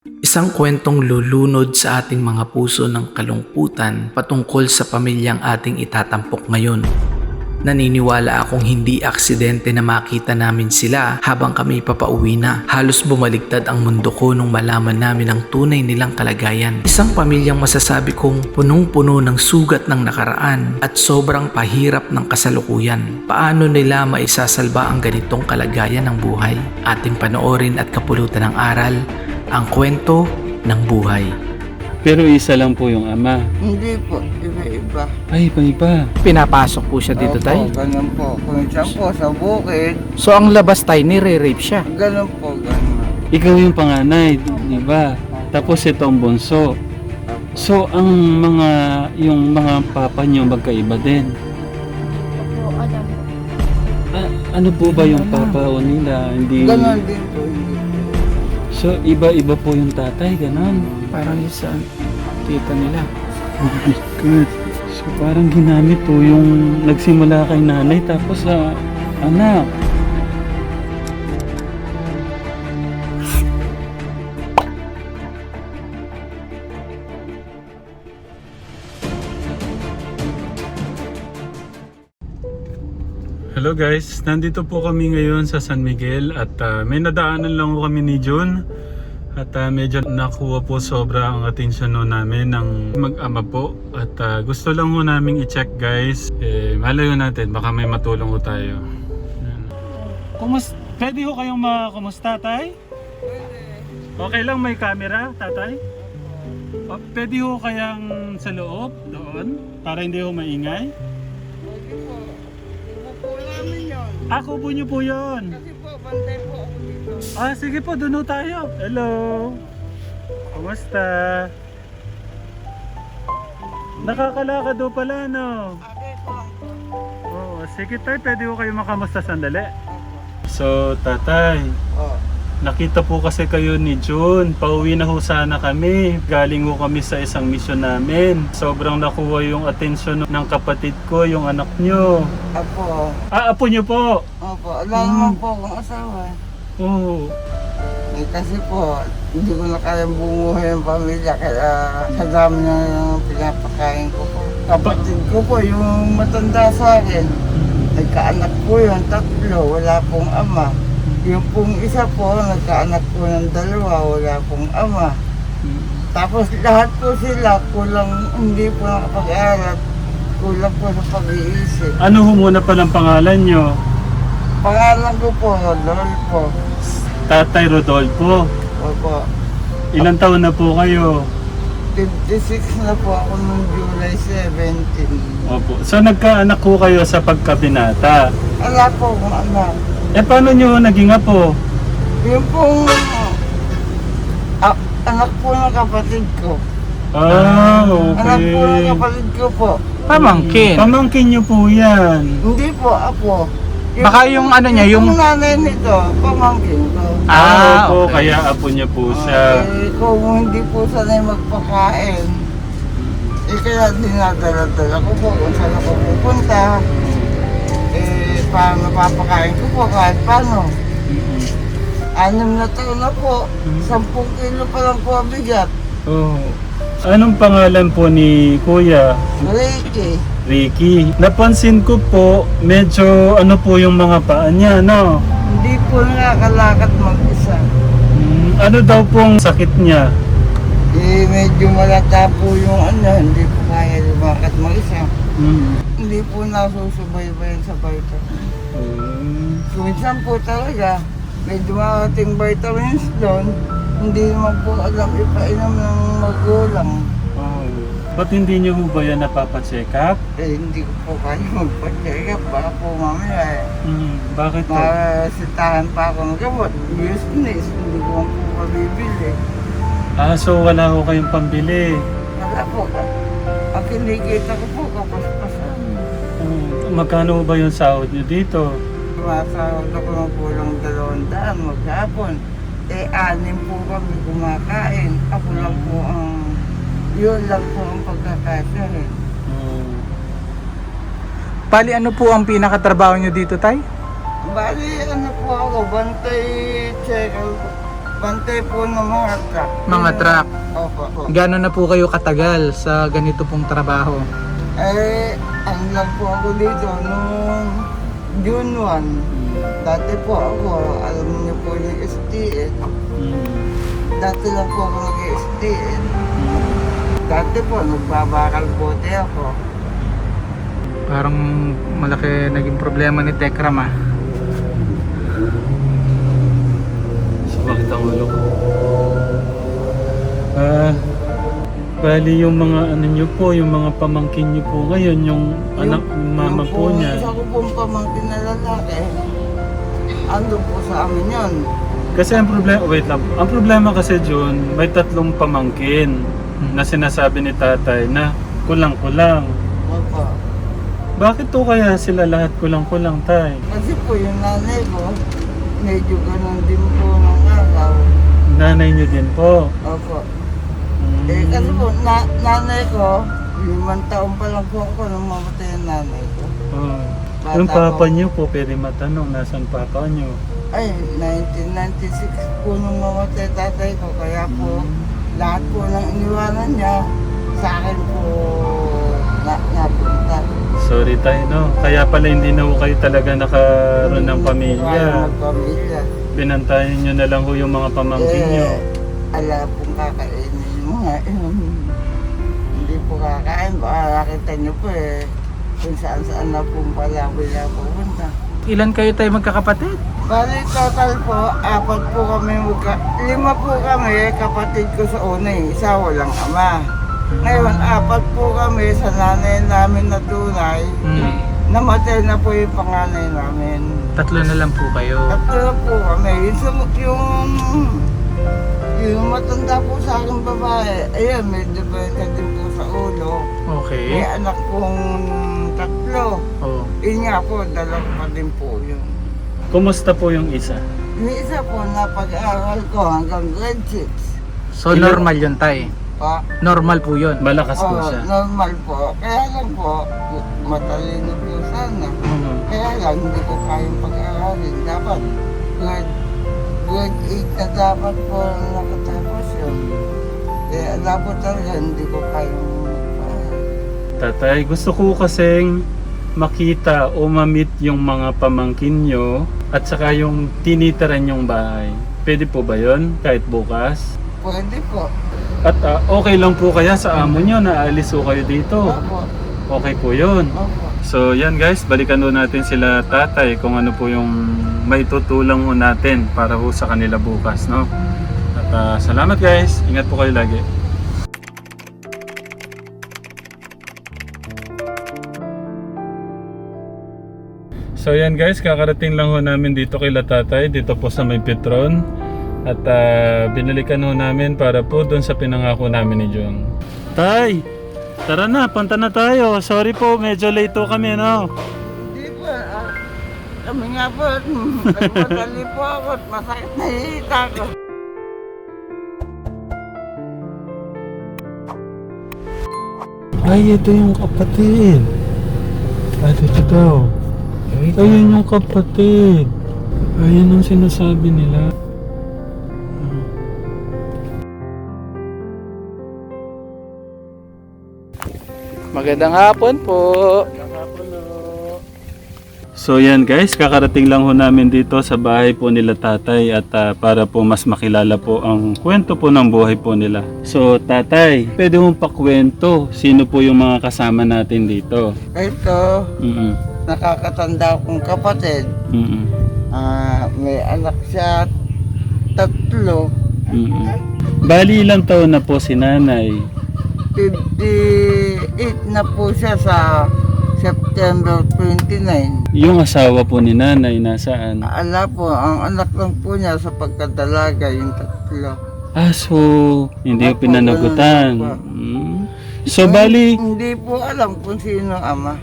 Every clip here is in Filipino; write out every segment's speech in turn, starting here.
Isang kwentong lulunod sa ating mga puso ng kalungkutan patungkol sa pamilyang ating itatampok ngayon. Naniniwala akong hindi aksidente na makita namin sila habang kami papauwi na. Halos bumaligtad ang mundo ko nung malaman namin ang tunay nilang kalagayan. Isang pamilyang masasabi kong punong-puno ng sugat ng nakaraan at sobrang pahirap ng kasalukuyan. Paano nila maisasalba ang ganitong kalagayan ng buhay? Ating panoorin at kapulutan ng aral ang kwento ng buhay. Pero isa lang po yung ama. Hindi po, iba-iba. Ay, iba-iba. Pinapasok po siya dito Opo, tay. ganun po. Kung siya po sa bukid, So ang labas tay, nire-rape siya. ganun po, ganun. Ikaw yung panganay, di ba? Tapos ito ang bunso. So, ang mga, yung mga papa niyo magkaiba din. Ah, ano po ba yung papa o nila? Hindi... Ganun din po. hindi po. So, iba-iba po yung tatay, ganon. Parang yung sa tita nila. Oh my God. So, parang ginamit po yung nagsimula kay nanay tapos sa anak. Hello guys, nandito po kami ngayon sa San Miguel at ah, may nadaanan lang po kami ni June at ah, medyo nakuha po sobra ang atensyon no namin ng mag-ama po at ah, gusto lang ho namin i-check guys eh malayo natin baka may matulong ho tayo. Kumus pwede ho kayong makakumusta tay? Okay lang may camera tatay? O, pwede ho kayang sa loob doon para hindi ho maingay? Ako po niyo po yun. Kasi po, bantay po ako dito. Ah, sige po, doon tayo. Hello. Kumusta? Nakakalakad do pala, no? Okay po. Oo, sige tayo, pwede ko kayo makamusta sandali. So, tatay, Oh. Nakita po kasi kayo ni June. Pauwi na ho sana kami. Galing ho kami sa isang misyon namin. Sobrang nakuha yung atensyon ng kapatid ko, yung anak nyo. Apo. Ah, apo nyo po. Opo. Wala naman po akong asawa. Oo. Eh, kasi po, hindi ko na kayang bumuhay ang pamilya kaya sa dami na yung pinapakain ko po. Kapatid ko po, yung matanda sa akin, nagkaanak po yun, tatlo, wala pong ama. Yung pong isa po, nagkaanak po ng dalawa, wala pong ama. Tapos lahat po sila, kulang, hindi po nakapag-aral, kulang po sa pag-iisip. Ano ho muna palang pangalan nyo? Pangalan ko po, Rodolfo. Tatay Rodolfo. Opo. Ilan taon na po kayo? 56 na po ako noong July 17. Opo. So nagkaanak ko kayo sa pagkabinata. Wala po akong anak. Eh paano nyo naging apo? Yung pong ah, anak po ng kapatid ko. Ah, Anak po ng okay. kapatid ko po. Pamangkin. Pamangkin nyo po yan. Hindi po, apo. Baka yung ano niya, yung... nanay nito, pamangkin ko. Ah, po, okay. kaya apo niya po siya. Eh, kung hindi po sanay magpakain, eh kaya dinadala-dala ko po kung saan ako pupunta. Paano mapapakain ko po kahit paano. Mm-mm. Anim na taon na po, Mm. sampung kilo pa lang po ang bigat. Oh. Anong pangalan po ni Kuya? Ricky, Ricky. Napansin ko po, medyo ano po yung mga paa niya, no? hindi po nakakalakad mag-isa. Mm, ano daw pong sakit niya? Eh, medyo malata po yung ano, hindi po kaya lumakad mag-isa. Mm. Hindi po nasusubaybayan sa vitamin. Mm. Minsan po talaga, may dumarating vitamins doon, hindi naman po alam ipainom ng magulang. Oh. Ba't hindi niyo ho ba yan napapacheck up? Eh, hindi ko po kaya magpa-check up, baka po mamaya eh. Mm. Bakit po? Masitahan pa ako ng gamot. Useless, hindi ko man po mabibili. Ah, so wala ho kayong pambili. Wala po. Ang kinikita ko po, kapaspasan. Oh. Magkano ba yung sahod niyo dito? Sumasahod ako ng kulang dalawang daan maghapon. Eh, anim po kami kumakain. Ako lang po ang, yun lang po ang pagkakasahin. Oh. Bali, ano po ang pinakatrabaho nyo dito, tay? Bali, ano po ako, bantay checker bantay po ng mga truck. Mga truck. Opo. opo. Gano'n na po kayo katagal sa ganito pong trabaho? Eh, ang lang po ako dito nung June 1. Dati po ako, alam niyo po yung STN. Mm. Dati lang po ako nag-STN. Dati po, nagbabakal bote ako. Parang malaki naging problema ni Tekram ah. Sumakit ang ulo ko. Ah, bali yung mga ano nyo po, yung mga pamangkin nyo po ngayon, yung anak, yung mama yung po niya. Isa ko pong pamangkin na lalaki. Ando po sa amin yun. Kasi ang problema, wait lang. Ang problema kasi Jun, may tatlong pamangkin na sinasabi ni tatay na kulang-kulang. Opo. Bakit to kaya sila lahat kulang-kulang tay? Kasi po yung nanay ko, medyo ganun din po ng araw. Nanay nyo din po. Opo. Eh, kasi po, na, nanay ko, limang taon pa lang po ako nung mamatay ang nanay ko. Oh. Bata Yung papa nyo po, pwede matanong, nasan papa nyo? Ay, 1996 po nung mamatay tatay ko, kaya po, lahat po ng iniwanan niya, sa akin po na, napunta. Sorry tayo, no? Kaya pala hindi na ho kayo talaga nakaroon ng pamilya. magpamilya. Pinantayan nyo na lang ho yung mga pamangkin. Eh, ala pong kakainin yung mga yun. Hindi po kakain. Baka nakita niyo po eh. Kung saan saan na pong pala wala pupunta. Ilan kayo tayo magkakapatid? Bali total po, apat po kami magka... Lima po kami, kapatid ko sa una eh. Isa walang ama. Ngayon, apat po kami sa nanay namin na tunay. Hmm. Namatay na po yung panganay namin. Tatlo na lang po kayo. Tatlo na po kami. Yung, sum- yung, yung matanda po sa akin babae, ayan, medyo benta din po sa ulo. May Okay. anak pong tatlo. Oh. Yun nga po, dalawa pa din po yun. Kumusta po yung isa? Yung isa po, napag-aaral ko hanggang grade 6. So normal yun tay. Pa, Normal po yun. Malakas po Oo, siya. normal po. Kaya lang po, matalino po sana. Mhm. Kaya lang, hindi ko kayang pag-aaralin. Dapat, grade, grade 8 na dapat po nakatapos yun. Kaya dapat talaga, hindi ko kayang. Tatay, gusto ko kasing makita o ma-meet yung mga pamangkin nyo at saka yung tinitaran yung bahay. Pwede po ba yon kahit bukas? Pwede po. At ah, okay lang po kaya sa amo nyo na alis po kayo dito? Opo. Okay po yun. Opo. So yan guys, balikan ho natin sila tatay kung ano po yung may tutulong ho natin para ho sa kanila bukas, no? At ah, salamat guys, ingat po kayo lagi. So yan guys, kakarating lang ho namin dito kay tatay, dito po sa may Petron. At ah, binalikan ho namin para po doon sa pinangako namin ni John. Tay, tara na, punta na tayo. Sorry po, medyo late kami, no? Kami nga po, nagmadali po ako at masakit na hihita ko. Ay, ito yung kapatid. Ay, ito daw. Ayun yung kapatid. Ayun ang sinasabi nila. Magandang hapon po. So yan guys, kakarating lang ho namin dito sa bahay po nila tatay at ah, para po mas makilala po ang kwento po ng buhay po nila. So tatay, pwede mong pakwento sino po yung mga kasama natin dito. Ito, Mm nakakatanda kong kapatid. mm Ah, may anak siya tatlo. mm Bali ilang taon na po si nanay? 58 na po siya sa September 29. Yung asawa po ni nanay nasaan? Ala po, ang anak lang po niya sa pagkadalaga, yung tatlo. Ah, so hindi Opo, pinanagutan. po. Mm. So bali, Hindi po alam kung sino ama.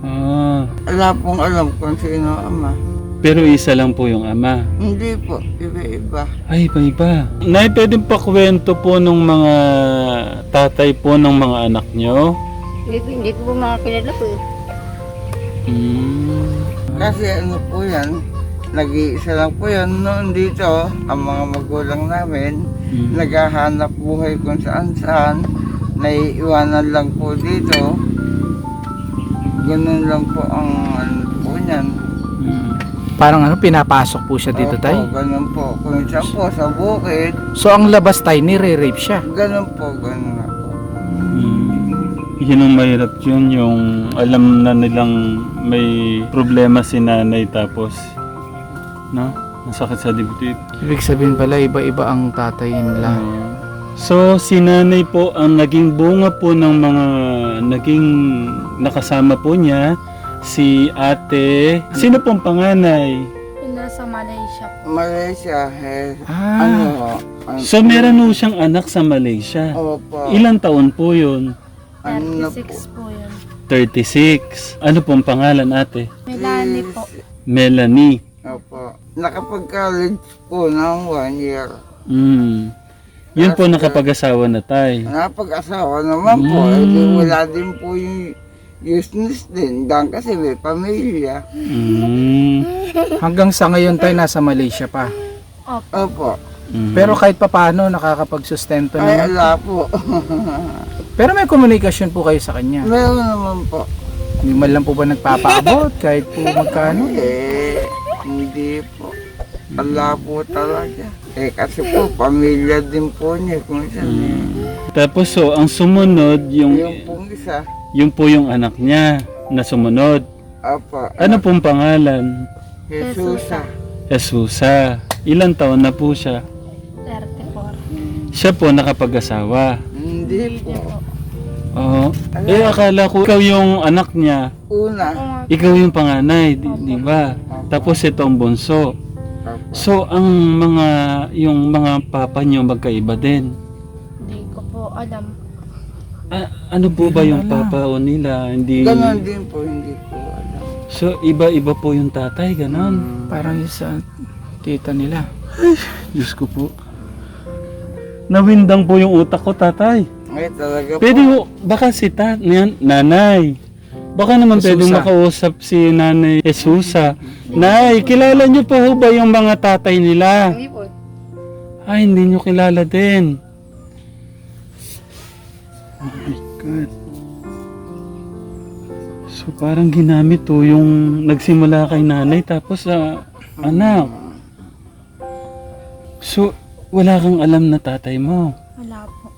ah, Wala pong alam kung sino ama. pero isa lang po yung ama. Hindi po, iba-iba. Ay, iba iba. Nay, pwedeng pakwento po nung mga tatay po ng mga anak nyo? Hindi, hindi ko mga kilala po eh. Mm. Kasi ano po yan, nag-iisa lang po yun noon dito, ang mga magulang namin, Mm. naghahanap buhay kung saan saan, naiiwanan lang po dito. Ganun lang po ang ano po niyan. Mm. Parang ano, pinapasok po siya dito, Opo, tay. ganun po. Kung saan po sa bukid, So, ang labas, tay, nire-rape siya. ganun po, ganun po. Yun ang mahirap yun, yung alam na nilang may problema si nanay tapos, no? Masakit sa dibdib. Ibig sabihin pala, iba-iba ang tatay nila. Uh, so, si nanay po ang naging bunga po ng mga naging nakasama po niya, si ate. Sino pong panganay? Nasa Malaysia po. Malaysia, eh, Ah, ano, ano, So, meron po siyang anak sa Malaysia. Opo. Ilang taon po yun? Ano na po? 36 po yun. 36. Ano pong pangalan ate? Melanie po. Melanie. Opo. Nakapag-college po ng one year. Mm. Yun po nakapag-asawa na tay. Napag-asawa naman po, Mm. eh, di wala din po yung useless din. Dahil kasi may pamilya. Mm. hanggang sa ngayon, tay, nasa Malaysia pa. Opo. Opo. Mm. Pero kahit papano, nakakapagsustento Ay, naman. ala po. Pero may komunikasyon po kayo sa kanya. Meron naman po. Hindi man lang po ba nagpapaabot kahit po magkano? Eh, hindi po. Ala po talaga. Eh, kasi po, pamilya din po niya kung saan. eh. Tapos so, ang sumunod, yung, Yung pong isa. yung po yung anak niya na sumunod. Opo. Ano pong pangalan? Jesusa. Jesusa. Ilan taon na po siya? 34. Siya po nakapag-asawa. Hindi po. Oo. Eh, akala ko ikaw yung anak niya. Una. Ikaw yung panganay, di, di ba? Tapos ito ang bunso. Opo. So, ang mga, yung mga papa niyo magkaiba din. Hindi ko po alam. Ah, ano po ba yung papa o nila? Hindi... Ganon din po, hindi po alam. So, iba-iba po yung tatay, ganon. Parang yung sa tita nila. Diyos ko po. Nawindang po yung utak ko, tatay. Ay, talaga po. Pwede mo, baka si ta, yan, nanay. Baka naman Jesusa. pwede makausap si nanay Jesusa. Nay, kilala niyo pa ho ba yung mga tatay nila? Hindi po. Ay, hindi niyo kilala din. Oh my God. So parang ginamit to yung nagsimula kay nanay tapos sa anak. So, wala kang alam na tatay mo. Wala po.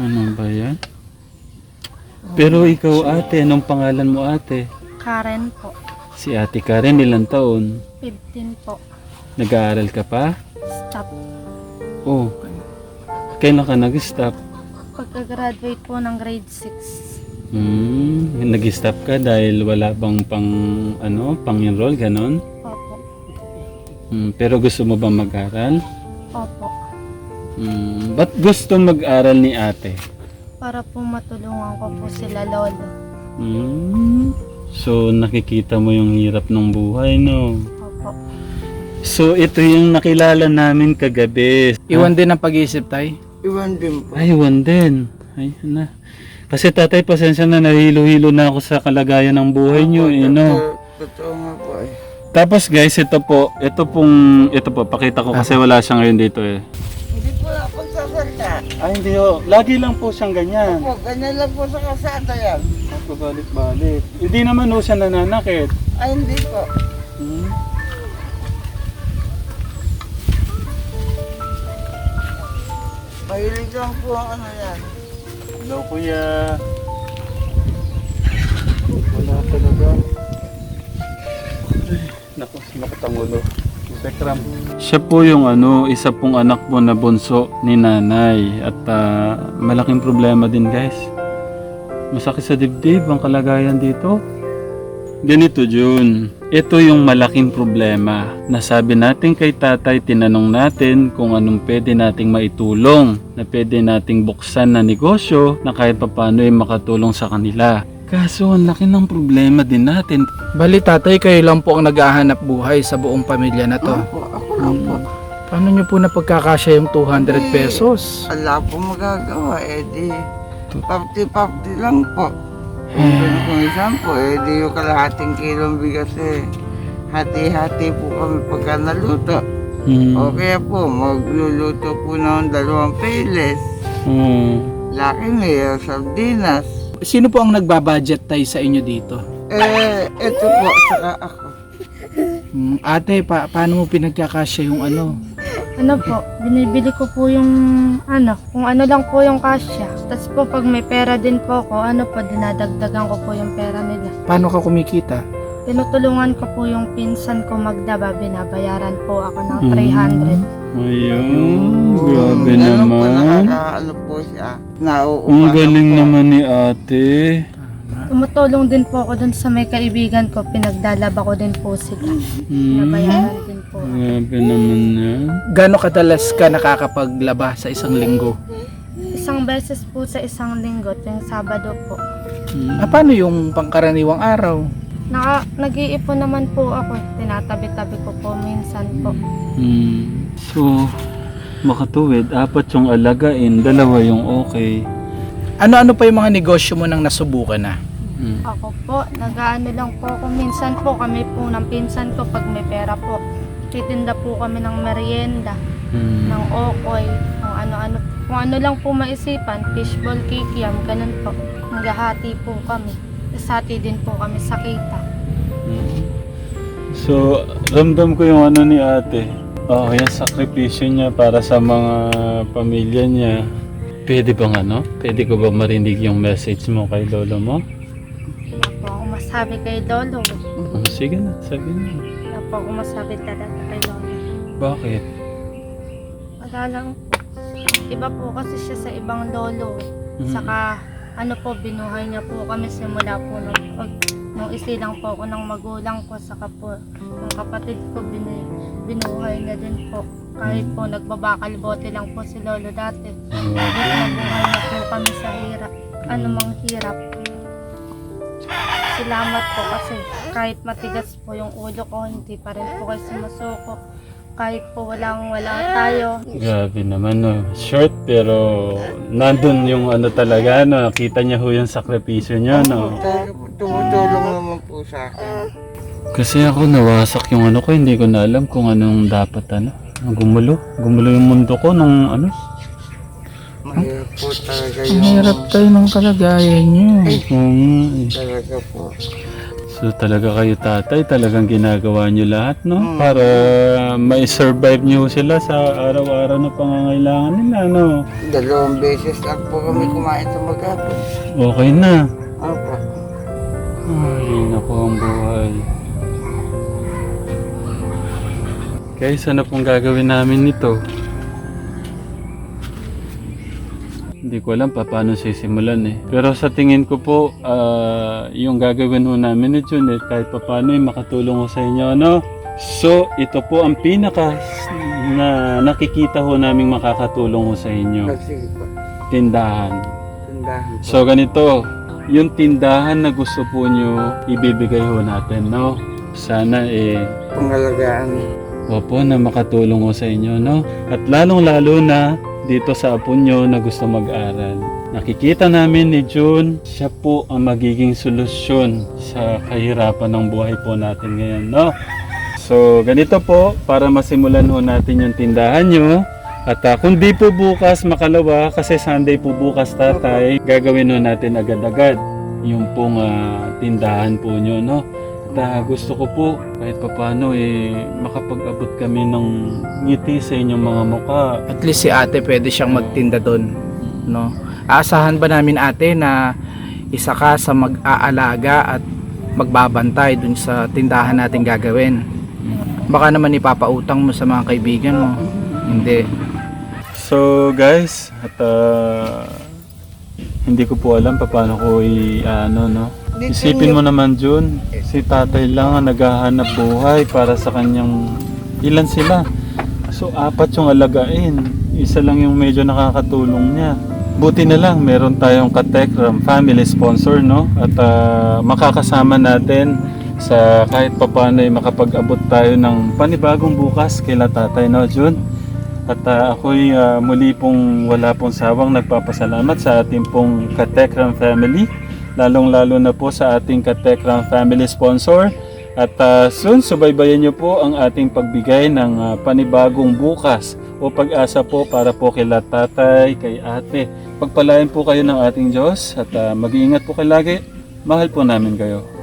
Ano ba yan? Pero ikaw ate, anong pangalan mo ate? Karen po. Si ate Karen, ilang taon? 15 po. Nag-aaral ka pa? Stop. Oh. Kailan ka nag-stop? Pagka-graduate po ng grade 6. Hmm, nag-stop ka dahil wala bang pang ano, pang-enroll ganon? Hmm, pero gusto mo ba mag-aral? Opo. Hmm, ba't gusto mag-aral ni ate? Para po matulungan ko po sila lolo. Hmm, so nakikita mo yung hirap ng buhay, no? Opo. So ito yung nakilala namin kagabi. Iwan din ang pag-iisip, tay. Iwan din po. Ay, one din. Ay, na. Kasi tatay, pasensya na, nahilo-hilo na ako sa kalagayan ng buhay nyo, eh, no? Totoo, nga. Tapos guys, ito po, ito pong, ito po, pakita ko kasi wala siya ngayon dito eh. Hindi po na ako sasalta. Ay, hindi ho. Lagi lang po siyang ganyan. Po, ganyan lang po sa kasada yan. Pabalik-balik. Hindi naman ho siya nananakit. Ay, hindi po. Hmm? Mahilig lang po ang ano yan. Hello, kuya. Wala talaga. Naku, sumakit ang ulo. Tekram. Siya po yung ano, isa pong anak po na bunso ni nanay. At ah, malaking problema din guys. Masakit sa dibdib ang kalagayan dito. Ganito June, ito yung malaking problema. Nasabi natin kay tatay, tinanong natin kung anong pwede nating maitulong na pwede nating buksan na negosyo na kahit papano ay makatulong sa kanila. Kaso ang laki ng problema din natin. Bali, tatay, kayo lang po ang naghahanap buhay sa buong pamilya na to. Opo, ako lang po. Paano nyo po napagkakasya yung 200 pesos? Wala po magagawa eh di. Papti-papti lang po. Kung, kung isang po eh di yung kalahating kilong bigas eh. hati-hati po kami pagka naluto. Mm. O kaya po, magluluto po ng dalawang piles. Oo. Laki niya, sardinas. Sino po ang nagbabudget tayo sa inyo dito? Eh, ito po, saka ako. Hmm, ate, pa- paano mo pinagkakasya yung ano? Ano po, binibili ko po yung ano, kung ano lang po yung kasya. Tapos po pag may pera din po ako, ano po, dinadagdagan ko po yung pera nila. Paano ka kumikita? Tinutulungan ko po yung pinsan ko magdaba, binabayaran po ako ng Mm. 300. Ayun, grabe Ganun po, naman. nakakaano po siya. Nauupahan Ang galing po. naman ni ate. Tumutulong din po ako dun sa may kaibigan ko, pinagdalaba ko din po sila. Mm. Binabayaran din po. Grabe naman yan. Gano'ng kadalas ka nakakapaglaba sa isang linggo? Isang beses po sa isang linggo, tuwing Sabado po. Mm. Ah, paano yung pangkaraniwang araw? Naka, nag-iipon naman po ako. Tinatabi-tabi ko po minsan po. Mm. So, makatuwid, apat yung alagain, dalawa yung okay. Ano-ano pa yung mga negosyo mo nang nasubukan na? Mm. Ako po, nag-ano lang po ako. Minsan po kami po ng pinsan ko pag may pera po. Titinda po kami ng merienda, Mm. ng okoy, kung ano-ano. Kung ano lang po maisipan, fishball kikiam, ganun po. Naghahati po kami. Tapos hati din po kami sa kita. Mm. So, ramdam ko yung ano ni ate. Oh, yung sakripisyo niya para sa mga pamilya niya. Pwede bang ano? Pwede ko ba marinig yung message mo kay lolo mo? Wala po ako masabi kay Lolo. Oh, sige na, sabi na. Wala po ako masabi talaga kay Lolo. Bakit? Wala lang. Iba po kasi siya sa ibang lolo. Mm. Saka ano po, binuhay niya po kami simula po nung, nung isilang po ako ng magulang ko. Saka po, yung kapatid ko, binu, binuhay niya din po. Kahit po nagbabakal bote lang po si lolo dati. Mm. Nabuhay na po kami sa hirap. Ano mang hirap. Salamat po kasi kahit matigas po yung ulo ko, hindi pa rin po kayo sumusuko. Kahit po walang wala tayo, Grabe naman, no. Short, pero nandun yung ano talaga, no. Kita niya ho yung sakripisyo niya, no. Tumutulong naman po sa akin. Kasi ako nawasak yung ano ko, hindi ko na alam kung anong dapat ano. Gumulo. Gumulo yung mundo ko nung ano. Mahirap po talaga Ang yung... hirap tayo ng kalagayan niyo. Oo nga eh. Talaga po. So talaga kayo tatay, talagang ginagawa niyo lahat, no? Mm. Para may survive niyo sila sa araw-araw na pangangailangan nila, no? Dalawang beses lang po kami kumain sa maghapon. Okay na. Ano po? Ay, naku ang buhay. Guys, ano pong gagawin namin nito? Hindi ko alam pa paano sisimulan eh. Pero sa tingin ko po, ah, yung gagawin ho namin ni Jun eh, kahit pa paano eh, makatulong ko sa inyo, ano? So, ito po ang pinaka na nakikita ho namin makakatulong ho sa inyo. Po. Tindahan. Tindahan. So ganito, yung tindahan na gusto po nyo, ibibigay ho natin, no? Sana eh, Pangalagaan. Opo na makatulong ho sa inyo, no? At lalong-lalo na dito sa apo nyo na gusto mag-aral. Nakikita namin ni June, siya po ang magiging solusyon sa kahirapan ng buhay po natin ngayon, no? So, ganito po, para masimulan ho natin yung tindahan nyo. At ah, kung di po bukas makalawa, kasi Sunday po bukas tatay, gagawin ho natin agad-agad yung pong ah, tindahan po nyo, no? At ah, gusto ko po, kahit papano eh, makapag-abot kami ng ngiti sa inyong mga mukha. At least si ate pwede siyang magtinda doon. No? Aasahan ba namin ate na isa ka sa mag-aalaga at magbabantay dun sa tindahan natin gagawin? Baka naman ipapautang mo sa mga kaibigan mo. Hindi. So guys, at ah, hindi ko po alam pa paano ko i ano no. Isipin mo naman Jun, si tatay lang ang naghahanap buhay para sa kanyang ilan sila. So apat yung alagain. Isa lang yung medyo nakakatulong niya. Buti na lang meron tayong Katekram family sponsor no at ah, makakasama natin sa kahit papaano ay makapag-abot tayo ng panibagong bukas kila tatay no Jun. At ah, ako'y ah, muli pong wala pong sawang nagpapasalamat sa ating pong Katekram family. Lalong-lalo na po sa ating Katekram family sponsor. At ah, soon, subaybayan niyo po ang ating pagbigay ng ah, panibagong bukas o pag-asa po para po kila tatay, kay ate. Pagpalain po kayo ng ating Diyos at ah, mag-iingat po kayo lagi. Mahal po namin kayo.